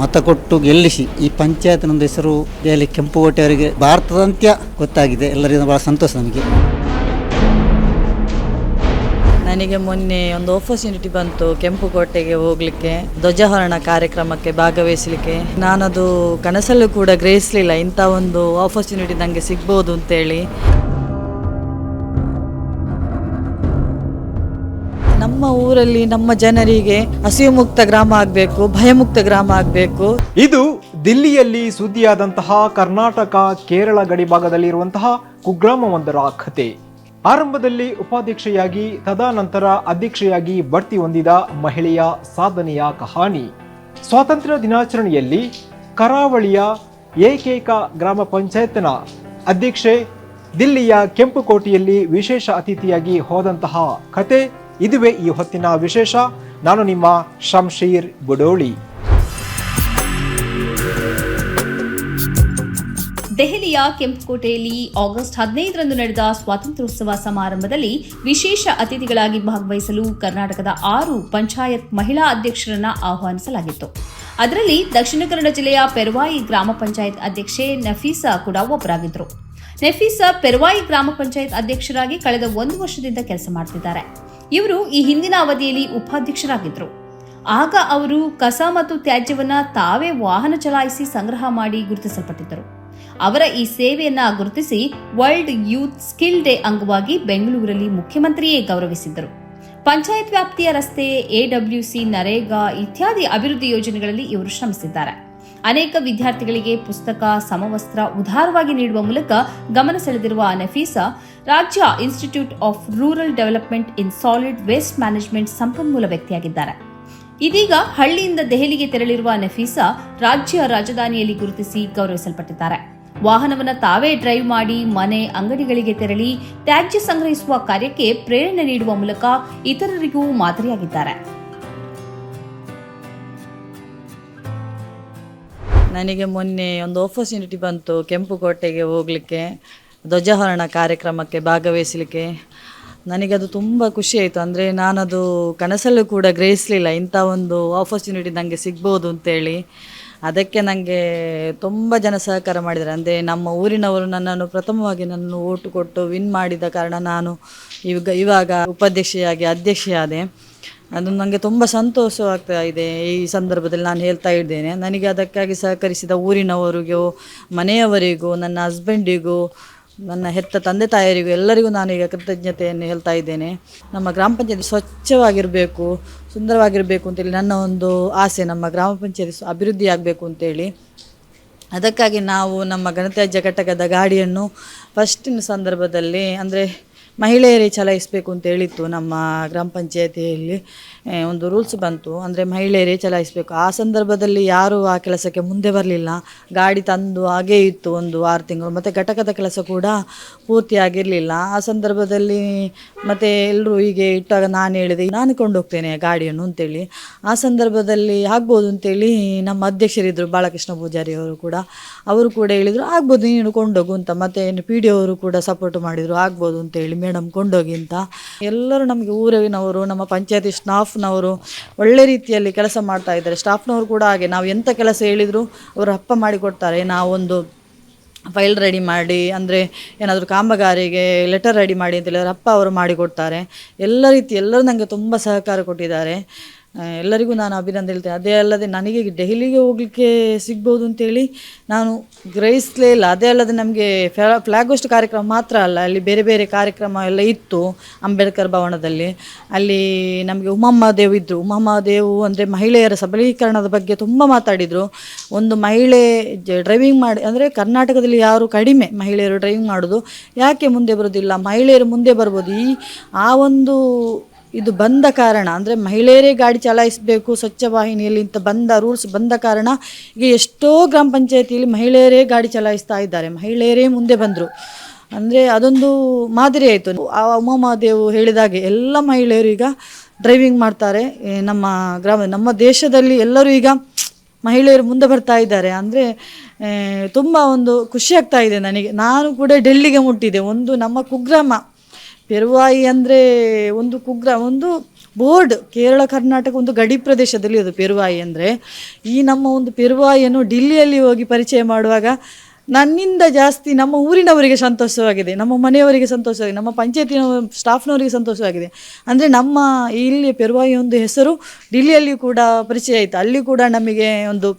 ಮತ ಕೊಟ್ಟು ಗೆಲ್ಲಿಸಿ ಈ ಪಂಚಾಯತ್ನೊಂದು ಹೆಸರು ದೆಹಲಿ ಕೆಂಪುಕೋಟೆ ಅವರಿಗೆ ಭಾರತದಂತ್ಯ ಗೊತ್ತಾಗಿದೆ. ಎಲ್ಲರಿಂದ ಬಹಳ ಸಂತೋಷ ನಮಗೆ. ನನಗೆ ಮೊನ್ನೆ ಒಂದು ಆಪರ್ಚುನಿಟಿ ಬಂತು ಕೆಂಪುಕೋಟೆಗೆ ಹೋಗಲಿಕ್ಕೆ ಧ್ವಜಹರಣ ಕಾರ್ಯಕ್ರಮಕ್ಕೆ ಭಾಗವಹಿಸಲಿಕ್ಕೆ. ನಾನದು ಕನಸಲ್ಲೂ ಕೂಡ ಗ್ರಹಿಸಲಿಲ್ಲ ಇಂಥ ಒಂದು ಆಪರ್ಚುನಿಟಿ ನನಗೆ ಸಿಗ್ಬೋದು ಅಂತೇಳಿ. ಊರಲ್ಲಿ ನಮ್ಮ ಜನರಿಗೆ ಹಸಿವು ಮುಕ್ತ ಗ್ರಾಮ ಆಗಬೇಕು, ಭಯಮುಕ್ತ ಗ್ರಾಮ ಆಗಬೇಕು. ಇದು ದಿಲ್ಲಿಯಲ್ಲಿ ಸುದ್ದಿಯಾದಂತಹ ಕರ್ನಾಟಕ, ಕೇರಳ ಗಡಿ ಭಾಗದಲ್ಲಿ ಇರುವಂತಹ ಕುಗ್ರಾಮವೊಂದರ ಕಥೆ ಆರಂಭದಲ್ಲಿ ಉಪಾಧ್ಯಕ್ಷೆಯಾಗಿ, ತದಾನಂತರ ಅಧ್ಯಕ್ಷೆಯಾಗಿ ಬಡ್ತಿ ಹೊಂದಿದ ಮಹಿಳೆಯ ಸಾಧನೆಯ ಕಹಾನಿ. ಸ್ವಾತಂತ್ರ್ಯ ದಿನಾಚರಣೆಯಲ್ಲಿ ಕರಾವಳಿಯ ಏಕೈಕ ಗ್ರಾಮ ಪಂಚಾಯತ್ನ ಅಧ್ಯಕ್ಷೆ ದಿಲ್ಲಿಯ ಕೆಂಪುಕೋಟೆಯಲ್ಲಿ ವಿಶೇಷ ಅತಿಥಿಯಾಗಿ ಹೋದಂತಹ ಕತೆ ಇದುವೇ ಈ ಹೊತ್ತಿನ ವಿಶೇಷ. ನಾನು ನಿಮ್ಮ ಶಂಶೀರ್ ಬುಡೋಳಿ. ದೆಹಲಿಯ ಕೆಂಪುಕೋಟೆಯಲ್ಲಿ ಆಗಸ್ಟ್ ಹದಿನೈದರಂದು ನಡೆದ ಸ್ವಾತಂತ್ರ್ಯೋತ್ಸವ ಸಮಾರಂಭದಲ್ಲಿ ವಿಶೇಷ ಅತಿಥಿಗಳಾಗಿ ಭಾಗವಹಿಸಲು ಕರ್ನಾಟಕದ ಆರು ಪಂಚಾಯತ್ ಮಹಿಳಾ ಅಧ್ಯಕ್ಷರನ್ನ ಆಹ್ವಾನಿಸಲಾಗಿತ್ತು. ಅದರಲ್ಲಿ ದಕ್ಷಿಣ ಕನ್ನಡ ಜಿಲ್ಲೆಯ ಪೆರ್ವಾಯಿ ಗ್ರಾಮ ಪಂಚಾಯತ್ ಅಧ್ಯಕ್ಷೆ ನಫೀಸಾ ಕೂಡ ಒಬ್ಬರಾಗಿದ್ದರು. ನಫೀಸಾ ಪೆರ್ವಾಯಿ ಗ್ರಾಮ ಪಂಚಾಯತ್ ಅಧ್ಯಕ್ಷರಾಗಿ ಕಳೆದ ಒಂದು ವರ್ಷದಿಂದ ಕೆಲಸ ಮಾಡ್ತಿದ್ದಾರೆ. ಇವರು ಈ ಹಿಂದಿನ ಅವಧಿಯಲ್ಲಿ ಉಪಾಧ್ಯಕ್ಷರಾಗಿದ್ದರು ಆಗ ಅವರು ಕಸ ಮತ್ತು ತ್ಯಾಜ್ಯವನ್ನ ತಾವೇ ವಾಹನ ಚಲಾಯಿಸಿ ಸಂಗ್ರಹ ಮಾಡಿ ಗುರುತಿಸಲ್ಪಟ್ಟಿದ್ದರು. ಅವರ ಈ ಸೇವೆಯನ್ನ ಗುರುತಿಸಿ ವರ್ಲ್ಡ್ ಯೂತ್ ಸ್ಕಿಲ್ ಡೇ ಅಂಗವಾಗಿ ಬೆಂಗಳೂರಲ್ಲಿ ಮುಖ್ಯಮಂತ್ರಿಯೇ ಗೌರವಿಸಿದ್ದರು. ಪಂಚಾಯತ್ ವ್ಯಾಪ್ತಿಯ ರಸ್ತೆ ಎಡಬ್ಲ್ಯೂಸಿ ನರೇಗಾ ಇತ್ಯಾದಿ ಅಭಿವೃದ್ಧಿ ಯೋಜನೆಗಳಲ್ಲಿ ಇವರು ಶ್ರಮಿಸಿದ್ದಾರೆ. ಅನೇಕ ವಿದ್ಯಾರ್ಥಿಗಳಿಗೆ ಪುಸ್ತಕ, ಸಮವಸ್ತ್ರ ಉದಾರವಾಗಿ ನೀಡುವ ಮೂಲಕ ಗಮನ ಸೆಳೆದಿರುವ ನಫೀಸಾ ರಾಜ್ಯ institute of rural development in solid waste management ಸಂಪನ್ಮೂಲ ವ್ಯಕ್ತಿಯಾಗಿದ್ದಾರೆ. ಇದೀಗ ಹಳ್ಳಿಯಿಂದ ದೆಹಲಿಗೆ ತೆರಳಿರುವ ನಫೀಸಾ ರಾಜ್ಯ ರಾಜಧಾನಿಯಲ್ಲಿ ಗುರುತಿಸಿ ಗೌರವಿಸಲ್ಪಟ್ಟಿದ್ದಾರೆ. ವಾಹನವನ್ನು ತಾವೇ ಡ್ರೈವ್ ಮಾಡಿ ಮನೆ, ಅಂಗಡಿಗಳಿಗೆ ತೆರಳಿ ತ್ಯಾಜ್ಯ ಸಂಗ್ರಹಿಸುವ ಕಾರ್ಯಕ್ಕೆ ಪ್ರೇರಣೆ ನೀಡುವ ಮೂಲಕ ಇತರರಿಗೂ ಮಾದರಿಯಾಗಿದ್ದಾರೆ. ನನಗೆ ಮೊನ್ನೆ ಒಂದು ಆಪರ್ಚುನಿಟಿ ಬಂತು ಕೆಂಪುಕೋಟೆಗೆ ಹೋಗಲಿಕ್ಕೆ. ಧ್ವಜಾರೋಹಣ ಕಾರ್ಯಕ್ರಮಕ್ಕೆ ಭಾಗವಹಿಸಲಿಕ್ಕೆ ನನಗದು ತುಂಬ ಖುಷಿ ಆಯಿತು. ಅಂದರೆ ನಾನದು ಕನಸಲ್ಲೂ ಕೂಡ ಗ್ರಹಿಸಲಿಲ್ಲ. ಇಂಥ ಒಂದು ಆಪರ್ಚುನಿಟಿ ನನಗೆ ಸಿಗ್ಬೋದು ಅಂತೇಳಿ. ಅದಕ್ಕೆ ನನಗೆ ತುಂಬ ಜನ ಸಹಕಾರ ಮಾಡಿದ್ದಾರೆ. ಅಂದರೆ ನಮ್ಮ ಊರಿನವರು ನನ್ನನ್ನು ಪ್ರಥಮವಾಗಿ ನನ್ನನ್ನು ಓಟು ಕೊಟ್ಟು ವಿನ್ ಮಾಡಿದ ಕಾರಣ ನಾನು ಇವಾಗ ಇವಾಗ ಉಪಾಧ್ಯಕ್ಷೆಯಾಗಿ ಅಧ್ಯಕ್ಷೆಯಾದೆ. ಅದು ನನಗೆ ತುಂಬ ಸಂತೋಷವಾಗ್ತಾ ಇದೆ. ಈ ಸಂದರ್ಭದಲ್ಲಿ ನಾನು ಹೇಳ್ತಾ ಇದ್ದೇನೆ. ನನಗೆ ಅದಕ್ಕಾಗಿ ಸಹಕರಿಸಿದ ಊರಿನವರಿಗೂ, ಮನೆಯವರಿಗೂ, ನನ್ನ ಹಸ್ಬೆಂಡಿಗೂ ನನ್ನ ಹೆತ್ತ ತಂದೆ ತಾಯರಿಗೂ ಎಲ್ಲರಿಗೂ ನಾನು ಈಗ ಕೃತಜ್ಞತೆಯನ್ನು ಹೇಳ್ತಾ ಇದ್ದೇನೆ. ನಮ್ಮ ಗ್ರಾಮ ಪಂಚಾಯತಿ ಸ್ವಚ್ಛವಾಗಿರಬೇಕು, ಸುಂದರವಾಗಿರಬೇಕು ಅಂತೇಳಿ ನನ್ನ ಒಂದು ಆಸೆ, ನಮ್ಮ ಗ್ರಾಮ ಪಂಚಾಯತಿ ಅಭಿವೃದ್ಧಿ ಆಗಬೇಕು ಅಂತೇಳಿ. ಅದಕ್ಕಾಗಿ ನಾವು ನಮ್ಮ ಘನತ್ಯಾಜ್ಯ ಘಟಕದ ಗಾಡಿಯನ್ನು ಫಸ್ಟಿನ ಸಂದರ್ಭದಲ್ಲಿ ಅಂದರೆ ಮಹಿಳೆಯರೇ ಚಲಾಯಿಸಬೇಕು ಅಂತ ಹೇಳಿತ್ತು ನಮ್ಮ ಗ್ರಾಮ ಪಂಚಾಯತಿಯಲ್ಲಿ. ಒಂದು ರೂಲ್ಸ್ ಬಂತು. ಅಂದರೆ ಮಹಿಳೆಯರೇ ಚಲಾಯಿಸಬೇಕು. ಆ ಸಂದರ್ಭದಲ್ಲಿ ಯಾರೂ ಆ ಕೆಲಸಕ್ಕೆ ಮುಂದೆ ಬರಲಿಲ್ಲ. ಗಾಡಿ ತಂದು ಹಾಗೇ ಇತ್ತು ಒಂದು ಆರು ತಿಂಗಳು. ಮತ್ತು ಘಟಕದ ಕೆಲಸ ಕೂಡ ಪೂರ್ತಿಯಾಗಿರಲಿಲ್ಲ. ಆ ಸಂದರ್ಭದಲ್ಲಿ ಮತ್ತು ಎಲ್ಲರೂ ಹೀಗೆ ಇಟ್ಟಾಗ ನಾನು ಹೇಳಿದೆ, ನಾನು ಕೊಂಡೋಗ್ತೇನೆ ಗಾಡಿಯನ್ನು ಅಂತೇಳಿ. ಆ ಸಂದರ್ಭದಲ್ಲಿ ಆಗ್ಬೋದು ಅಂತೇಳಿ ನಮ್ಮ ಅಧ್ಯಕ್ಷರಿದ್ದರು ಬಾಲಕೃಷ್ಣ ಪೂಜಾರಿ ಅವರು ಕೂಡ. ಅವರು ಕೂಡ ಹೇಳಿದರು, ಆಗ್ಬೋದು ನೀನು ಕೊಂಡೋಗು ಅಂತ. ಮತ್ತು ಪಿ ಡಿ ಅವರು ಕೂಡ ಸಪೋರ್ಟ್ ಮಾಡಿದರು, ಆಗ್ಬೋದು ಅಂತೇಳಿ ಮೇಡಮ್ ಕೊಂಡೋಗಿ ಅಂತ. ಎಲ್ಲರೂ ನಮಗೆ ಊರಿನವರು ನಮ್ಮ ಪಂಚಾಯತಿ ಸ್ಟಾಫ್ನವರು ಒಳ್ಳೆ ರೀತಿಯಲ್ಲಿ ಕೆಲಸ ಮಾಡ್ತಾ ಇದ್ದಾರೆ. ಸ್ಟಾಫ್ನವರು ಕೂಡ ಹಾಗೆ. ನಾವು ಎಂಥ ಕೆಲಸ ಹೇಳಿದರೂ ಅವರು ಅಪ್ಪ ಮಾಡಿಕೊಡ್ತಾರೆ. ನಾವೊಂದು ಫೈಲ್ ರೆಡಿ ಮಾಡಿ, ಅಂದರೆ ಏನಾದರೂ ಕಾಮಗಾರಿಗೆ ಲೆಟರ್ ರೆಡಿ ಮಾಡಿ ಅಂತ ಹೇಳಿದ್ರೆ ಅಪ್ಪ ಅವರು ಮಾಡಿಕೊಡ್ತಾರೆ. ಎಲ್ಲ ರೀತಿ ಎಲ್ಲರೂ ನನಗೆ ತುಂಬ ಸಹಕಾರ ಕೊಟ್ಟಿದ್ದಾರೆ. ಎಲ್ಲರಿಗೂ ನಾನು ಅಭಿನಂದನೆ ಹೇಳ್ತೇನೆ. ಅದೇ ಅಲ್ಲದೆ ನನಗೆ ದೆಹಲಿಗೆ ಹೋಗಲಿಕ್ಕೆ ಸಿಗ್ಬೋದು ಅಂತೇಳಿ ನಾನು ಗ್ರಹಿಸಲೇ ಇಲ್ಲ. ಅದೇ ಅಲ್ಲದೆ ನಮಗೆ ಫ್ಲಾಗೋಸ್ಟ್ ಕಾರ್ಯಕ್ರಮ ಮಾತ್ರ ಅಲ್ಲ, ಅಲ್ಲಿ ಬೇರೆ ಬೇರೆ ಕಾರ್ಯಕ್ರಮ ಎಲ್ಲ ಇತ್ತು ಅಂಬೇಡ್ಕರ್ ಭವನದಲ್ಲಿ. ಅಲ್ಲಿ ನಮಗೆ ಉಮಮ್ಮ ದೇವ್ ಇದ್ದರು ಉಮಮ್ಮ ದೇವು ಅಂದರೆ ಮಹಿಳೆಯರ ಸಬಲೀಕರಣದ ಬಗ್ಗೆ ತುಂಬ ಮಾತಾಡಿದರು. ಒಂದು ಮಹಿಳೆ ಡ್ರೈವಿಂಗ್ ಮಾಡಿ, ಅಂದರೆ ಕರ್ನಾಟಕದಲ್ಲಿ ಯಾರು ಕಡಿಮೆ ಮಹಿಳೆಯರು ಡ್ರೈವಿಂಗ್ ಮಾಡೋದು ಯಾಕೆ ಮುಂದೆ ಬರೋದಿಲ್ಲ? ಮಹಿಳೆಯರು ಮುಂದೆ ಬರ್ಬೋದು. ಈ, ಆ ಒಂದು ಇದು ಬಂದ ಕಾರಣ, ಅಂದರೆ ಮಹಿಳೆಯರೇ ಗಾಡಿ ಚಲಾಯಿಸಬೇಕು, ಸ್ವಚ್ಛ ವಾಹಿನಿಯಲ್ಲಿ ಇಂಥ ಬಂದ ರೂಲ್ಸ್ ಬಂದ ಕಾರಣ, ಈಗ ಎಷ್ಟೋ ಗ್ರಾಮ ಪಂಚಾಯತಿಯಲ್ಲಿ ಮಹಿಳೆಯರೇ ಗಾಡಿ ಚಲಾಯಿಸ್ತಾ ಇದ್ದಾರೆ, ಮಹಿಳೆಯರೇ ಮುಂದೆ ಬಂದರು. ಅಂದರೆ ಅದೊಂದು ಮಾದರಿ ಆಯಿತು. ಆ ಉಮಾಮಾದೇವು ಹೇಳಿದಾಗೆ ಎಲ್ಲ ಮಹಿಳೆಯರು ಈಗ ಡ್ರೈವಿಂಗ್ ಮಾಡ್ತಾರೆ. ನಮ್ಮ ಗ್ರಾಮ, ನಮ್ಮ ದೇಶದಲ್ಲಿ ಎಲ್ಲರೂ ಈಗ ಮಹಿಳೆಯರು ಮುಂದೆ ಬರ್ತಾ ಇದ್ದಾರೆ. ಅಂದರೆ ತುಂಬ ಒಂದು ಖುಷಿ ಆಗ್ತಾ ಇದೆ ನನಗೆ. ನಾನು ಕೂಡ ಡೆಲ್ಲಿಗೆ ಮುಟ್ಟಿದೆ. ಒಂದು ನಮ್ಮ ಕುಗ್ರಾಮ ಪೆರುವಾಯಿ ಅಂದರೆ ಒಂದು ಕುಗ್ರ, ಒಂದು ಬೋರ್ಡ್. ಕೇರಳ, ಕರ್ನಾಟಕ ಒಂದು ಗಡಿ ಪ್ರದೇಶದಲ್ಲಿ ಅದು ಪೆರುವಾಯಿ ಅಂದರೆ. ಈ ನಮ್ಮ ಒಂದು ಪೆರುವಾಯಿಯನ್ನು ಡಿಲ್ಲಿಯಲ್ಲಿ ಹೋಗಿ ಪರಿಚಯ ಮಾಡುವಾಗ ನನ್ನಿಂದ ಜಾಸ್ತಿ ನಮ್ಮ ಊರಿನವರಿಗೆ ಸಂತೋಷವಾಗಿದೆ, ನಮ್ಮ ಮನೆಯವರಿಗೆ ಸಂತೋಷವಾಗಿದೆ, ನಮ್ಮ ಪಂಚಾಯತಿನ ಸ್ಟಾಫ್ನವರಿಗೆ ಸಂತೋಷವಾಗಿದೆ. ಅಂದರೆ ನಮ್ಮ ಇಲ್ಲಿ ಪೆರುವಾಯಿ ಒಂದು ಹೆಸರು ಡಿಲ್ಲಿಯಲ್ಲಿಯೂ ಕೂಡ ಪರಿಚಯ ಆಯಿತು. ಅಲ್ಲಿ ಕೂಡ ನಮಗೆ ಒಂದು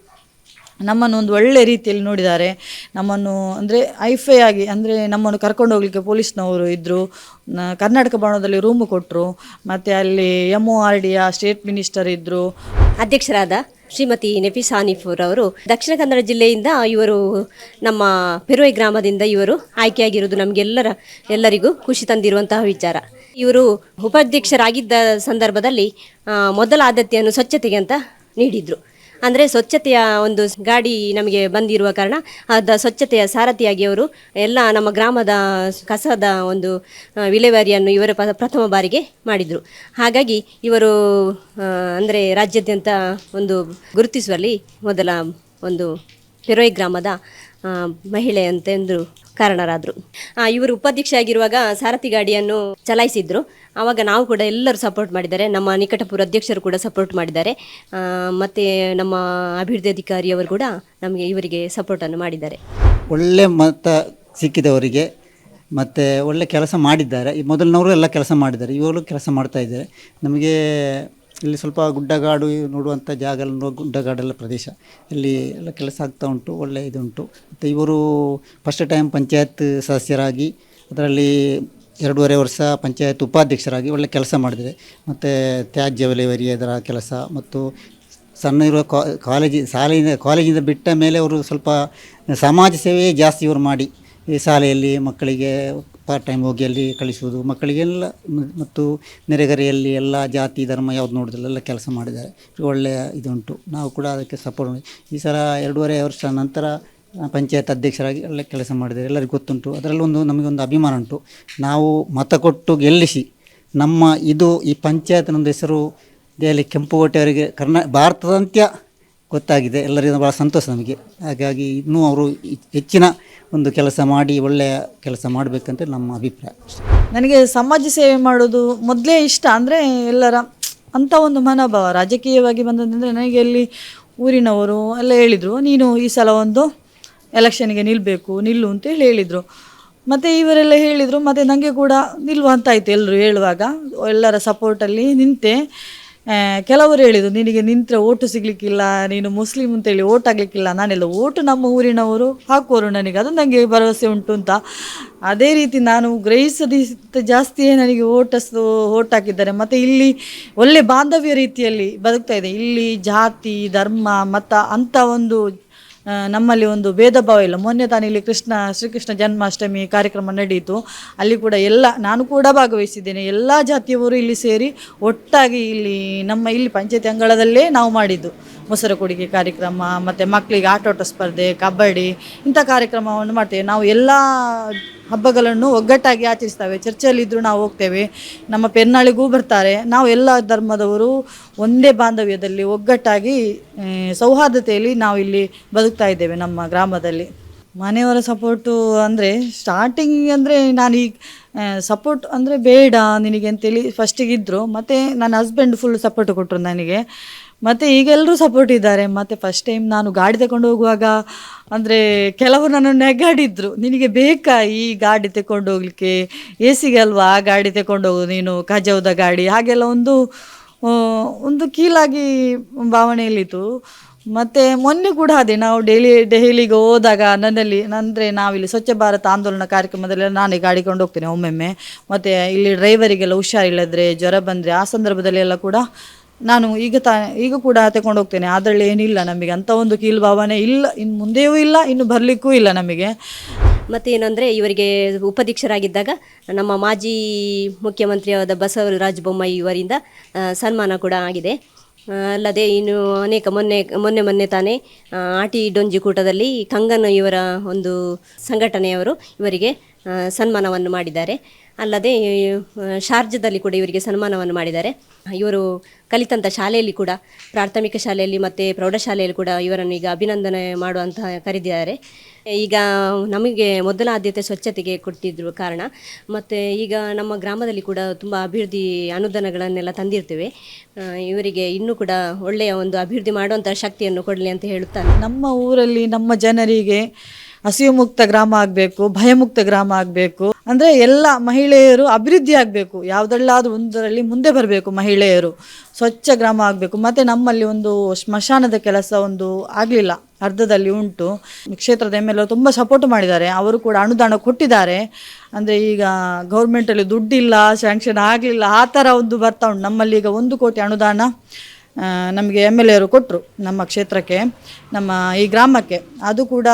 ನಮ್ಮನ್ನು ಒಂದು ಒಳ್ಳೆ ರೀತಿಯಲ್ಲಿ ನೋಡಿದ್ದಾರೆ. ನಮ್ಮನ್ನು ಅಂದರೆ ಐಫೈ ಆಗಿ ಅಂದರೆ ನಮ್ಮನ್ನು ಕರ್ಕೊಂಡು ಹೋಗ್ಲಿಕ್ಕೆ ಪೊಲೀಸ್ನವರು ಇದ್ದರು ಕರ್ನಾಟಕ ಭವನದಲ್ಲಿ ರೂಮು ಕೊಟ್ಟರು ಮತ್ತು ಅಲ್ಲಿ ಎಂ ಒ ಆರ್ ಡಿಯ ಸ್ಟೇಟ್ ಮಿನಿಸ್ಟರ್ ಇದ್ದರು ಅಧ್ಯಕ್ಷರಾದ ಶ್ರೀಮತಿ ನೆಫಿ ಸಾನಿಫೂರ್ ಅವರು ದಕ್ಷಿಣ ಕನ್ನಡ ಜಿಲ್ಲೆಯಿಂದ ಇವರು ನಮ್ಮ ಪೆರುವೆ ಗ್ರಾಮದಿಂದ ಇವರು ಆಯ್ಕೆಯಾಗಿರುವುದು ನಮಗೆಲ್ಲರ ಎಲ್ಲರಿಗೂ ಖುಷಿ ತಂದಿರುವಂತಹ ವಿಚಾರ. ಇವರು ಉಪಾಧ್ಯಕ್ಷರಾಗಿದ್ದ ಸಂದರ್ಭದಲ್ಲಿ ಮೊದಲ ಆದ್ಯತೆಯನ್ನು ಸ್ವಚ್ಛತೆಗೆ ಅಂತ ನೀಡಿದರು. ಅಂದರೆ ಸ್ವಚ್ಛತೆಯ ಒಂದು ಗಾಡಿ ನಮಗೆ ಬಂದಿರುವ ಕಾರಣ ಅದ ಸ್ವಚ್ಛತೆಯ ಸಾರಥಿಯಾಗಿ ಅವರು ಎಲ್ಲ ನಮ್ಮ ಗ್ರಾಮದ ಕಸದ ಒಂದು ವಿಲೇವಾರಿಯನ್ನು ಇವರು ಪ್ರಥಮ ಬಾರಿಗೆ ಮಾಡಿದರು. ಹಾಗಾಗಿ ಇವರು ಅಂದರೆ ರಾಜ್ಯಾದ್ಯಂತ ಒಂದು ಗುರುತಿಸುವಲ್ಲಿ ಮೊದಲ ಒಂದು, ಪೆರೋಯ್ ಗ್ರಾಮದ ಮಹಿಳೆ ಅಂತೆಂದು ಕಾರಣರಾದರು. ಇವರು ಉಪಾಧ್ಯಕ್ಷ ಆಗಿರುವಾಗ ಸಾರಥಿ ಗಾಡಿಯನ್ನು ಚಲಾಯಿಸಿದ್ರು. ಆವಾಗ ನಾವು ಕೂಡ ಎಲ್ಲರೂ ಸಪೋರ್ಟ್ ಮಾಡಿದ್ದಾರೆ. ನಮ್ಮ ನಿಕಟಪುರ ಅಧ್ಯಕ್ಷರು ಕೂಡ ಸಪೋರ್ಟ್ ಮಾಡಿದ್ದಾರೆ. ಮತ್ತು ನಮ್ಮ ಅಭಿವೃದ್ಧಿ ಅಧಿಕಾರಿಯವರು ಕೂಡ ನಮಗೆ ಇವರಿಗೆ ಸಪೋರ್ಟನ್ನು ಮಾಡಿದ್ದಾರೆ. ಒಳ್ಳೆ ಮತ ಸಿಕ್ಕಿದವರಿಗೆ ಮತ್ತು ಒಳ್ಳೆ ಕೆಲಸ ಮಾಡಿದ್ದಾರೆ. ಮೊದಲಿನವರು ಎಲ್ಲ ಕೆಲಸ ಮಾಡಿದ್ದಾರೆ. ಇವರು ಕೆಲಸ ಮಾಡ್ತಾ ಇದ್ದಾರೆ. ನಮಗೆ ಇಲ್ಲಿ ಸ್ವಲ್ಪ ಗುಡ್ಡಗಾಡು ನೋಡುವಂಥ ಜಾಗ ಎಲ್ಲ ನೋ- ಗುಡ್ಡಗಾಡೆಲ್ಲ ಪ್ರದೇಶ. ಇಲ್ಲಿ ಎಲ್ಲ ಕೆಲಸ ಆಗ್ತಾ ಉಂಟು, ಒಳ್ಳೆ ಇದುಂಟು ಮತ್ತು ಇವರು ಫಸ್ಟ್ ಟೈಮ್ ಪಂಚಾಯತ್ ಸದಸ್ಯರಾಗಿ, ಅದರಲ್ಲಿ ಎರಡೂವರೆ ವರ್ಷ ಪಂಚಾಯತ್ ಉಪಾಧ್ಯಕ್ಷರಾಗಿ ಒಳ್ಳೆ ಕೆಲಸ ಮಾಡಿದರೆ ಮತ್ತು ತ್ಯಾಜ್ಯ ವಿಲೇವಾರಿ ಅದರ ಕೆಲಸ, ಮತ್ತು ಸಣ್ಣ ಇರುವ ಕಾಲೇಜಿ ಶಾಲೆಯಿಂದ ಕಾಲೇಜಿಂದ ಬಿಟ್ಟ ಮೇಲೆ ಅವರು ಸ್ವಲ್ಪ ಸಮಾಜ ಸೇವೆಯೇ ಜಾಸ್ತಿ ಇವರು ಮಾಡಿ. ಈ ಶಾಲೆಯಲ್ಲಿ ಮಕ್ಕಳಿಗೆ ಪಾರ್ಟ್ ಟೈಮ್ ಹೋಗಿ ಅಲ್ಲಿ ಕಳಿಸುವುದು. ಮಕ್ಕಳಿಗೆಲ್ಲ ಮತ್ತು ನೆರೆಗರೆಯಲ್ಲಿ ಎಲ್ಲ ಜಾತಿ, ಧರ್ಮ ಯಾವ್ದು ನೋಡೋದಿಲ್ಲ ಎಲ್ಲ ಕೆಲಸ ಮಾಡಿದ್ದಾರೆ. ಒಳ್ಳೆಯ ಇದುಂಟು. ನಾವು ಕೂಡ ಅದಕ್ಕೆ ಸಪೋರ್ಟ್ ಮಾಡಿ. ಈ ಸಲ ಎರಡೂವರೆ ವರ್ಷ ನಂತರ ಪಂಚಾಯತ್ ಅಧ್ಯಕ್ಷರಾಗಿ ಒಳ್ಳೆ ಕೆಲಸ ಮಾಡಿದ್ದಾರೆ. ಎಲ್ಲರಿಗೂ ಗೊತ್ತುಂಟು. ಅದರಲ್ಲೊಂದು ನಮಗೊಂದು ಅಭಿಮಾನ ಉಂಟು. ನಾವು ಮತ ಕೊಟ್ಟು ಗೆಲ್ಲಿಸಿ ನಮ್ಮ ಇದು ಈ ಪಂಚಾಯತ್ನೊಂದು ಹೆಸರು, ದೆಹಲಿ ಕೆಂಪುಕೋಟೆಯವರಿಗೆ ಕರ್ನಾ, ಭಾರತದಂತ್ಯ ಗೊತ್ತಾಗಿದೆ. ಎಲ್ಲರಿಗೂ ಭಾಳ ಸಂತೋಷ ನಮಗೆ. ಹಾಗಾಗಿ ಇನ್ನೂ ಅವರು ಹೆಚ್ಚಿನ ಒಂದು ಕೆಲಸ ಮಾಡಿ, ಒಳ್ಳೆಯ ಕೆಲಸ ಮಾಡಬೇಕಂತ ನಮ್ಮ ಅಭಿಪ್ರಾಯ ನನಗೆ ಸಮಾಜ ಸೇವೆ ಮಾಡೋದು ಮೊದಲೇ ಇಷ್ಟ. ಅಂದರೆ ಎಲ್ಲರ ಅಂಥ ಒಂದು ಮನೋಭಾವ. ರಾಜಕೀಯವಾಗಿ ಬಂದದಂದರೆ ನನಗೆ ಅಲ್ಲಿ ಊರಿನವರು ಎಲ್ಲ ಹೇಳಿದರು, ನೀನು ಈ ಸಲ ಒಂದು ಎಲೆಕ್ಷನ್ಗೆ ನಿಲ್ಲಬೇಕು ನಿಲ್ಲು ಅಂತೇಳಿ ಹೇಳಿದರು. ಮತ್ತು ಇವರೆಲ್ಲ ಹೇಳಿದರು, ಮತ್ತು ನನಗೆ ಕೂಡ ನಿಲ್ಲುವಂತಾಯ್ತು ಎಲ್ಲರೂ ಹೇಳುವಾಗ. ಎಲ್ಲರ ಸಪೋರ್ಟಲ್ಲಿ ನಿಂತೆ. ಕೆಲವರು ಹೇಳಿದರು, ನಿನಗೆ ನಿಂತರೆ ಓಟು ಸಿಗಲಿಕ್ಕಿಲ್ಲ, ನೀನು ಮುಸ್ಲಿಂ ಅಂತೇಳಿ ಓಟ್ ಆಗಲಿಕ್ಕಿಲ್ಲ ನಾನೆಲ್ಲ ಓಟು ನಮ್ಮ ಊರಿನವರು ಹಾಕುವರು ನನಗೆ, ಅದು ನನಗೆ ಭರವಸೆ ಉಂಟು ಅಂತ. ಅದೇ ರೀತಿ ನಾನು ಗ್ರಹಿಸದಿದ್ದ ಜಾಸ್ತಿಯೇ ನನಗೆ ಓಟಸ್ದು, ಓಟ್ ಹಾಕಿದ್ದಾರೆ. ಮತ್ತು ಇಲ್ಲಿ ಒಳ್ಳೆ ಬಾಂಧವ್ಯ ರೀತಿಯಲ್ಲಿ ಬದುಕ್ತಾ ಇದೆ. ಇಲ್ಲಿ ಜಾತಿ, ಧರ್ಮ, ಮತ ಅಂಥ ಒಂದು ನಮ್ಮಲ್ಲಿ ಒಂದು ಭೇದ ಭಾವ ಇಲ್ಲ. ಮೊನ್ನೆ ತಾನು ಇಲ್ಲಿ ಕೃಷ್ಣ, ಶ್ರೀಕೃಷ್ಣ ಜನ್ಮಾಷ್ಟಮಿ ಕಾರ್ಯಕ್ರಮ ನಡೆಯಿತು. ಅಲ್ಲಿ ಕೂಡ ಎಲ್ಲ, ನಾನು ಕೂಡ ಭಾಗವಹಿಸಿದ್ದೇನೆ. ಎಲ್ಲ ಜಾತಿಯವರು ಇಲ್ಲಿ ಸೇರಿ ಒಟ್ಟಾಗಿ ಇಲ್ಲಿ ನಮ್ಮ ಇಲ್ಲಿ ಪಂಚಾಯತಿ ಅಂಗಳದಲ್ಲೇ ನಾವು ಮಾಡಿದ್ದು ಮೊಸರು ಕೊಡುಗೆ ಕಾರ್ಯಕ್ರಮ, ಮತ್ತು ಮಕ್ಕಳಿಗೆ ಆಟೋಟ ಸ್ಪರ್ಧೆ, ಕಬಡ್ಡಿ ಇಂಥ ಕಾರ್ಯಕ್ರಮವನ್ನು ಮಾಡ್ತೇವೆ. ನಾವು ಎಲ್ಲ ಹಬ್ಬಗಳನ್ನು ಒಗ್ಗಟ್ಟಾಗಿ ಆಚರಿಸ್ತೇವೆ. ಚರ್ಚಲ್ಲಿದ್ದರೂ ನಾವು ಹೋಗ್ತೇವೆ. ನಮ್ಮ ಪೆನ್ನಾಳಿಗೂ ಬರ್ತಾರೆ. ನಾವು ಎಲ್ಲ ಧರ್ಮದವರು ಒಂದೇ ಬಾಂಧವ್ಯದಲ್ಲಿ ಒಗ್ಗಟ್ಟಾಗಿ ಸೌಹಾರ್ದತೆಯಲ್ಲಿ ನಾವು ಇಲ್ಲಿ ಬದುಕ್ತಾ ಇದ್ದೇವೆ ನಮ್ಮ ಗ್ರಾಮದಲ್ಲಿ. ಮನೆಯವರ ಸಪೋರ್ಟು ಅಂದರೆ ಸ್ಟಾರ್ಟಿಂಗ್ ಅಂದರೆ ನಾನು ಈಗ ಸಪೋರ್ಟ್ ಅಂದರೆ ಬೇಡ ನಿನಗೆ ಅಂತೇಳಿ ಫಸ್ಟಿಗೆ ಇದ್ದರು ಮತ್ತು ನನ್ನ ಹಸ್ಬೆಂಡ್ ಫುಲ್ ಸಪೋರ್ಟ್ ಕೊಟ್ಟರು ನನಗೆ. ಮತ್ತು ಈಗ ಎಲ್ಲರೂ ಸಪೋರ್ಟ್ ಇದ್ದಾರೆ. ಮತ್ತು ಫಸ್ಟ್ ಟೈಮ್ ನಾನು ಗಾಡಿ ತಗೊಂಡು ಹೋಗುವಾಗ ಅಂದರೆ ಕೆಲವರು ನನ್ನ ನೆಗಾಡಿದ್ರು ನಿನಗೆ ಬೇಕಾ ಈ ಗಾಡಿ ತಗೊಂಡು ಹೋಗ್ಲಿಕ್ಕೆ? ಎ ಸಿಗೆ ಅಲ್ವಾ? ಆ ಗಾಡಿ ತಗೊಂಡು ಹೋಗು ನೀನು, ಕಜೌದ ಗಾಡಿ. ಹಾಗೆಲ್ಲ ಒಂದು ಒಂದು ಕೀಲಾಗಿ ಭಾವನೆಯಲ್ಲಿತ್ತು. ಮತ್ತು ಮೊನ್ನೆ ಕೂಡ ಅದೇ, ನಾವು ಡೈಲಿ ದೆಹಲಿಗೆ ಹೋದಾಗ ನನ್ನಲ್ಲಿ, ಅಂದರೆ ನಾವಿಲ್ಲಿ ಸ್ವಚ್ಛ ಭಾರತ ಆಂದೋಲನ ಕಾರ್ಯಕ್ರಮದಲ್ಲಿ ನಾನೇ ಗಾಡಿ ಕೊಂಡು ಹೋಗ್ತೇನೆ ಒಮ್ಮೊಮ್ಮೆ. ಮತ್ತು ಇಲ್ಲಿ ಡ್ರೈವರಿಗೆಲ್ಲ ಹುಷಾರಿಲ್ಲದ್ರೆ, ಜ್ವರ ಬಂದರೆ ಆ ಸಂದರ್ಭದಲ್ಲಿ ಎಲ್ಲ ಕೂಡ ನಾನು ಈಗ ತಾ, ಈಗ ಕೂಡ ತಗೊಂಡು ಹೋಗ್ತೇನೆ. ಅದರಲ್ಲಿ ಏನಿಲ್ಲ ನಮಗೆ. ಅಂಥ ಒಂದು ಕೀಲು ಭಾವನೆ ಇಲ್ಲ. ಇನ್ನು ಮುಂದೆಯೂ ಇಲ್ಲ, ಇನ್ನು ಬರಲಿಕ್ಕೂ ಇಲ್ಲ ನಮಗೆ. ಮತ್ತೇನೆಂದರೆ ಇವರಿಗೆ ಉಪಾಧ್ಯಕ್ಷರಾಗಿದ್ದಾಗ ನಮ್ಮ ಮಾಜಿ ಮುಖ್ಯಮಂತ್ರಿಯಾದ ಬಸವರಾಜ ಬೊಮ್ಮಾಯಿ ಇವರಿಂದ ಸನ್ಮಾನ ಕೂಡ ಆಗಿದೆ. ಅಲ್ಲದೆ ಇನ್ನು ಅನೇಕ ಮೊನ್ನೆ ಮೊನ್ನೆ ಮೊನ್ನೆ ತಾನೇ ಆಟಿ ಡೊಂಜಿ ಕೂಟದಲ್ಲಿ ಕಂಗನ್ನು ಇವರ ಒಂದು ಸಂಘಟನೆಯವರು ಇವರಿಗೆ ಸನ್ಮಾನವನ್ನು ಮಾಡಿದ್ದಾರೆ. ಅಲ್ಲದೆ ಶಾರ್ಜದಲ್ಲಿ ಕೂಡ ಇವರಿಗೆ ಸನ್ಮಾನವನ್ನು ಮಾಡಿದ್ದಾರೆ. ಇವರು ಕಲಿತಂಥ ಶಾಲೆಯಲ್ಲಿ ಕೂಡ, ಪ್ರಾಥಮಿಕ ಶಾಲೆಯಲ್ಲಿ ಮತ್ತು ಪ್ರೌಢಶಾಲೆಯಲ್ಲಿ ಕೂಡ ಇವರನ್ನು ಈಗ ಅಭಿನಂದನೆ ಮಾಡುವಂತಹ ಕರೆದಿದ್ದಾರೆ. ಈಗ ನಮಗೆ ಮೊದಲ ಆದ್ಯತೆ ಸ್ವಚ್ಛತೆಗೆ ಕೊಟ್ಟಿದ್ರು ಕಾರಣ, ಮತ್ತು ಈಗ ನಮ್ಮ ಗ್ರಾಮದಲ್ಲಿ ಕೂಡ ತುಂಬ ಅಭಿವೃದ್ಧಿ ಅನುದಾನಗಳನ್ನೆಲ್ಲ ತಂದಿರ್ತೇವೆ. ಇವರಿಗೆ ಇನ್ನೂ ಕೂಡ ಒಳ್ಳೆಯ ಒಂದು ಅಭಿವೃದ್ಧಿ ಮಾಡುವಂಥ ಶಕ್ತಿಯನ್ನು ಕೊಡಲಿ ಅಂತ ಹೇಳುತ್ತಾರೆ ನಮ್ಮ ಊರಲ್ಲಿ ನಮ್ಮ ಜನರಿಗೆ ಹಸಿವು ಮುಕ್ತ ಗ್ರಾಮ ಆಗಬೇಕು, ಭಯಮುಕ್ತ ಗ್ರಾಮ ಆಗಬೇಕು. ಅಂದರೆ ಎಲ್ಲ ಮಹಿಳೆಯರು ಅಭಿವೃದ್ಧಿ ಆಗಬೇಕು. ಯಾವುದಲ್ಲಾದರೂ ಒಂದರಲ್ಲಿ ಮುಂದೆ ಬರಬೇಕು ಮಹಿಳೆಯರು. ಸ್ವಚ್ಛ ಗ್ರಾಮ ಆಗಬೇಕು. ಮತ್ತು ನಮ್ಮಲ್ಲಿ ಒಂದು ಸ್ಮಶಾನದ ಕೆಲಸ ಒಂದು ಆಗಲಿಲ್ಲ. ಅರ್ಧದಲ್ಲಿ ಉಂಟು. ಕ್ಷೇತ್ರದ ಎಂ ತುಂಬ ಸಪೋರ್ಟ್ ಮಾಡಿದ್ದಾರೆ. ಅವರು ಕೂಡ ಅನುದಾನ ಕೊಟ್ಟಿದ್ದಾರೆ. ಅಂದರೆ ಈಗ ಗೌರ್ಮೆಂಟಲ್ಲಿ ದುಡ್ಡಿಲ್ಲ ಸ್ಯಾಂಕ್ಷನ್ ಆಗಲಿಲ್ಲ. ಆ ಥರ ಒಂದು ಬರ್ತಾ ಉಂಟು. ನಮ್ಮಲ್ಲಿ ಈಗ ಒಂದು ಕೋಟಿ ಅನುದಾನ ನಮಗೆ ಎಂ ಎಲ್ ಎರು ಕೊಟ್ಟರು ನಮ್ಮ ಕ್ಷೇತ್ರಕ್ಕೆ, ನಮ್ಮ ಈ ಗ್ರಾಮಕ್ಕೆ. ಅದು ಕೂಡ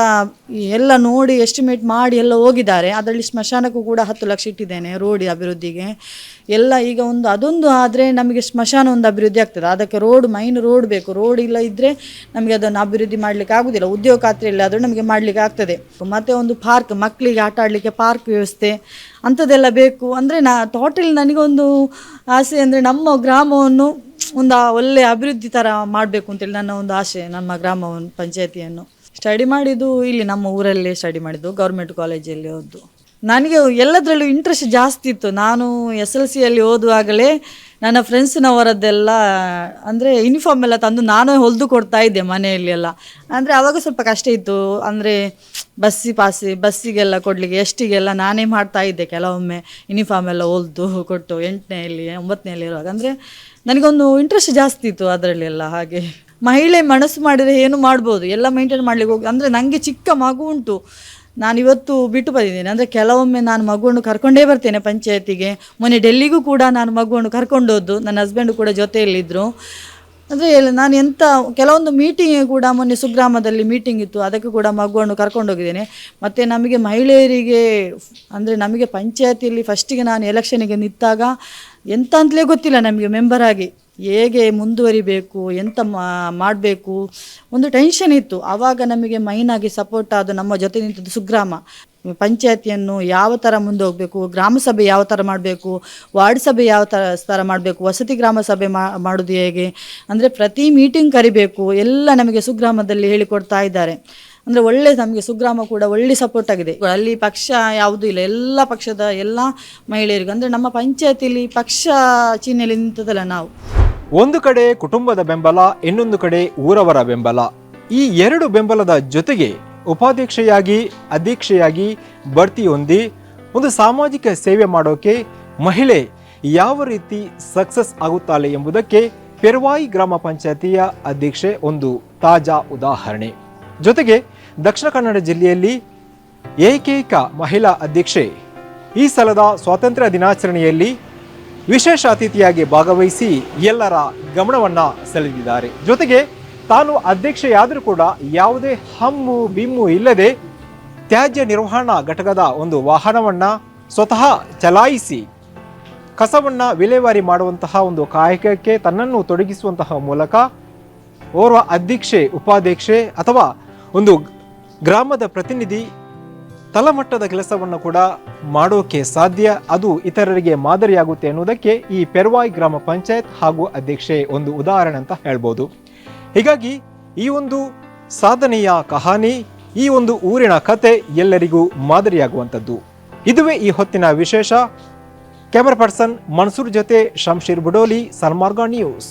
ಎಲ್ಲ ನೋಡಿ ಎಸ್ಟಿಮೇಟ್ ಮಾಡಿ ಎಲ್ಲ ಹೋಗಿದ್ದಾರೆ. ಅದರಲ್ಲಿ ಸ್ಮಶಾನಕ್ಕೂ ಕೂಡ ಹತ್ತು ಲಕ್ಷ ಇಟ್ಟಿದ್ದೇನೆ ರೋಡ್ ಅಭಿವೃದ್ಧಿಗೆ. ಎಲ್ಲ ಈಗ ಒಂದು, ಅದೊಂದು ಆದರೆ ನಮಗೆ ಸ್ಮಶಾನ ಒಂದು ಅಭಿವೃದ್ಧಿ ಆಗ್ತದೆ. ಅದಕ್ಕೆ ರೋಡ್ ಮೈನ್ ರೋಡ್ ಬೇಕು. ರೋಡ್ ಇಲ್ಲ ಇದ್ದರೆ ನಮಗೆ ಅದನ್ನು ಅಭಿವೃದ್ಧಿ ಮಾಡಲಿಕ್ಕೆ ಆಗೋದಿಲ್ಲ. ಉದ್ಯೋಗ ಖಾತ್ರಿಯಲ್ಲಿ ಆದರೂ ನಮಗೆ ಮಾಡಲಿಕ್ಕೆ ಆಗ್ತದೆ. ಮತ್ತು ಒಂದು ಪಾರ್ಕ್ ಮಕ್ಕಳಿಗೆ ಆಟ ಆಡಲಿಕ್ಕೆ ಪಾರ್ಕ್ ವ್ಯವಸ್ಥೆ ಅಂಥದ್ದೆಲ್ಲ ಬೇಕು. ಅಂದರೆ ನಾ ಟೋಟಲ್ ನನಗೊಂದು ಆಸೆ ಅಂದರೆ ನಮ್ಮ ಗ್ರಾಮವನ್ನು ಒಂದು ಒಳ್ಳೆ ಅಭಿವೃದ್ಧಿ ಥರ ಮಾಡಬೇಕು ಅಂತೇಳಿ ನನ್ನ ಒಂದು ಆಸೆ, ನಮ್ಮ ಗ್ರಾಮವನ್ನು ಪಂಚಾಯತಿಯನ್ನು. ಸ್ಟಡಿ ಮಾಡಿದ್ದು ಇಲ್ಲಿ ನಮ್ಮ ಊರಲ್ಲೇ ಸ್ಟಡಿ ಮಾಡಿದ್ದು ಗೌರ್ಮೆಂಟ್ ಕಾಲೇಜಲ್ಲಿ ಓದ್ದು. ನನಗೆ ಎಲ್ಲದರಲ್ಲೂ ಇಂಟ್ರೆಸ್ಟ್ ಜಾಸ್ತಿ ಇತ್ತು. ನಾನು ಎಸ್ ಎಲ್ ಸಿಯಲ್ಲಿ ಓದುವಾಗಲೇ ನನ್ನ ಫ್ರೆಂಡ್ಸ್ನವರದ್ದೆಲ್ಲ ಅಂದರೆ ಯೂನಿಫಾರ್ಮ್ ಎಲ್ಲ ತಂದು ನಾನೇ ಹೊಲಿದು ಕೊಡ್ತಾ ಇದ್ದೆ ಮನೆಯಲ್ಲಿ ಎಲ್ಲ. ಅಂದರೆ ಆವಾಗ ಸ್ವಲ್ಪ ಕಷ್ಟ ಇತ್ತು. ಅಂದರೆ ಬಸ್ಸಿ ಪಾಸಿ ಬಸ್ಸಿಗೆಲ್ಲ ಕೊಡಲಿಕ್ಕೆ ಎಷ್ಟಿಗೆಲ್ಲ ನಾನೇ ಮಾಡ್ತಾ ಇದ್ದೆ ಕೆಲವೊಮ್ಮೆ. ಯೂನಿಫಾರ್ಮ್ ಎಲ್ಲ ಹೊಲಿದು ಕೊಟ್ಟು ಎಂಟನೆಯಲ್ಲಿ ಒಂಬತ್ತನೆಯಲ್ಲಿ ಇರುವಾಗ. ಅಂದರೆ ನನಗೊಂದು ಇಂಟ್ರೆಸ್ಟ್ ಜಾಸ್ತಿ ಇತ್ತು ಅದರಲ್ಲೆಲ್ಲ ಹಾಗೆ. ಮಹಿಳೆ ಮನಸ್ಸು ಮಾಡಿದರೆ ಏನು ಮಾಡ್ಬೋದು? ಎಲ್ಲ ಮೇಂಟೈನ್ ಮಾಡ್ಲಿಕ್ಕೆ ಹೋಗಿ ಅಂದರೆ ನನಗೆ ಚಿಕ್ಕ ಮಗು ಉಂಟು. ನಾನು ಇವತ್ತು ಬಿಟ್ಟು ಬಂದಿದ್ದೇನೆ. ಅಂದರೆ ಕೆಲವೊಮ್ಮೆ ನಾನು ಮಗುವನ್ನು ಕರ್ಕೊಂಡೇ ಬರ್ತೇನೆ ಪಂಚಾಯತಿಗೆ. ಮೊನ್ನೆ ಡೆಲ್ಲಿಗೂ ಕೂಡ ನಾನು ಮಗುವನ್ನು ಕರ್ಕೊಂಡೋದ್ದು. ನನ್ನ ಹಸ್ಬೆಂಡು ಕೂಡ ಜೊತೆಯಲ್ಲಿದ್ದರು ಅಂದರೆ ನಾನು ಎಂಥ ಕೆಲವೊಂದು ಮೀಟಿಂಗ್ ಕೂಡ ಮೊನ್ನೆ ಸುಗ್ರಾಮದಲ್ಲಿ ಮೀಟಿಂಗ್ ಇತ್ತು, ಅದಕ್ಕೆ ಕೂಡ ಮಗುವನ್ನು ಕರ್ಕೊಂಡೋಗಿದ್ದೇನೆ ಮತ್ತು ನಮಗೆ ಮಹಿಳೆಯರಿಗೆ, ಅಂದರೆ ನಮಗೆ ಪಂಚಾಯತಿಯಲ್ಲಿ ಫಸ್ಟಿಗೆ ನಾನು ಎಲೆಕ್ಷನಿಗೆ ನಿಂತಾಗ ಎಂತ ಅಂತಲೇ ಗೊತ್ತಿಲ್ಲ ನಮಗೆ ಮೆಂಬರಾಗಿ ಹೇಗೆ ಮುಂದುವರಿಬೇಕು, ಎಂತ ಮಾಡಬೇಕು, ಒಂದು ಟೆನ್ಷನ್ ಇತ್ತು. ಆವಾಗ ನಮಗೆ ಮೈನಾಗಿ ಸಪೋರ್ಟ್ ಆದ ನಮ್ಮ ಜೊತೆ ನಿಂತದ್ದು ಸುಗ್ರಾಮ. ಪಂಚಾಯತಿಯನ್ನು ಯಾವ ಥರ ಮುಂದೆ ಹೋಗಬೇಕು ಗ್ರಾಮ ಸಭೆ ಯಾವ ಥರ ಮಾಡಬೇಕು, ವಾರ್ಡ್ ಸಭೆ ಯಾವ ಥರ ಥರ ಮಾಡಬೇಕು, ವಸತಿ ಗ್ರಾಮ ಸಭೆ ಮಾಡೋದು ಹೇಗೆ, ಅಂದರೆ ಪ್ರತಿ ಮೀಟಿಂಗ್ ಕರಿಬೇಕು, ಎಲ್ಲ ನಮಗೆ ಸುಗ್ರಾಮದಲ್ಲಿ ಹೇಳಿಕೊಡ್ತಾ ಇದ್ದಾರೆ. ಅಂದರೆ ಒಳ್ಳೆ ನಮಗೆ ಸುಗ್ರಾಮ ಕೂಡ ಒಳ್ಳೆ ಸಪೋರ್ಟ್ ಆಗಿದೆ. ಅಲ್ಲಿ ಪಕ್ಷ ಯಾವುದೂ ಇಲ್ಲ, ಎಲ್ಲ ಪಕ್ಷದ ಎಲ್ಲ ಮಹಿಳೆಯರಿಗೂ, ಅಂದರೆ ನಮ್ಮ ಪಂಚಾಯತಿಲಿ ಪಕ್ಷ ಚಿಹ್ನೆಯಲ್ಲಿ ನಿಂತದಲ್ಲ ನಾವು. ಒಂದು ಕಡೆ ಕುಟುಂಬದ ಬೆಂಬಲ, ಇನ್ನೊಂದು ಕಡೆ ಊರವರ ಬೆಂಬಲ. ಈ ಎರಡು ಬೆಂಬಲದ ಜೊತೆಗೆ ಉಪಾಧ್ಯಕ್ಷೆಯಾಗಿ, ಅಧ್ಯಕ್ಷೆಯಾಗಿ ಬಡ್ತಿ ಹೊಂದಿ, ಒಂದು ಸಾಮಾಜಿಕ ಸೇವೆ ಮಾಡೋಕೆ ಮಹಿಳೆ ಯಾವ ರೀತಿ ಸಕ್ಸಸ್ ಆಗುತ್ತಾಳೆ ಎಂಬುದಕ್ಕೆ ಪೆರ್ವಾಯಿ ಗ್ರಾಮ ಪಂಚಾಯತಿಯ ಅಧ್ಯಕ್ಷೆ ಒಂದು ತಾಜಾ ಉದಾಹರಣೆ. ಜೊತೆಗೆ ದಕ್ಷಿಣ ಕನ್ನಡ ಜಿಲ್ಲೆಯಲ್ಲಿ ಏಕೈಕ ಮಹಿಳಾ ಅಧ್ಯಕ್ಷೆ ಈ ಸಲದ ಸ್ವಾತಂತ್ರ್ಯ ದಿನಾಚರಣೆಯಲ್ಲಿ ವಿಶೇಷ ಅತಿಥಿಯಾಗಿ ಭಾಗವಹಿಸಿ ಎಲ್ಲರ ಗಮನವನ್ನ ಸೆಳೆದಿದ್ದಾರೆ. ಜೊತೆಗೆ ತಾನು ಅಧ್ಯಕ್ಷೆಯಾದರೂ ಕೂಡ ಯಾವುದೇ ಹಮ್ಮು ಬಿಮ್ಮು ಇಲ್ಲದೆ ತ್ಯಾಜ್ಯ ನಿರ್ವಹಣಾ ಘಟಕದ ಒಂದು ವಾಹನವನ್ನ ಸ್ವತಃ ಚಲಾಯಿಸಿ ಕಸವನ್ನ ವಿಲೇವಾರಿ ಮಾಡುವಂತಹ ಒಂದು ಕಾಯಕಕ್ಕೆ ತನ್ನನ್ನು ತೊಡಗಿಸುವಂತಹ ಮೂಲಕ ಓರ್ವ ಅಧ್ಯಕ್ಷೆ, ಉಪಾಧ್ಯಕ್ಷೆ ಅಥವಾ ಒಂದು ಗ್ರಾಮದ ಪ್ರತಿನಿಧಿ ತಳಮಟ್ಟದ ಕೆಲಸವನ್ನು ಕೂಡ ಮಾಡೋಕೆ ಸಾಧ್ಯ? ಅದು ಇತರರಿಗೆ ಮಾದರಿಯಾಗುತ್ತೆ ಅನ್ನೋದಕ್ಕೆ ಈ ಪೆರ್ವಾಯ್ ಗ್ರಾಮ ಪಂಚಾಯತ್ ಹಾಗೂ ಅಧ್ಯಕ್ಷೆ ಒಂದು ಉದಾಹರಣೆ ಅಂತ ಹೇಳ್ಬೋದು. ಹೀಗಾಗಿ ಈ ಒಂದು ಸಾಧನೆಯ ಕಹಾನಿ, ಈ ಒಂದು ಊರಿನ ಕತೆ ಎಲ್ಲರಿಗೂ ಮಾದರಿಯಾಗುವಂಥದ್ದು. ಇದುವೇ ಈ ಹೊತ್ತಿನ ವಿಶೇಷ. ಕ್ಯಾಮರಾ ಪರ್ಸನ್ ಮನ್ಸೂರ್ ಜೊತೆ ಶಂಶೀರ್ ಬುಡೋಲಿ, ಸನ್ಮಾರ್ಗ ನ್ಯೂಸ್.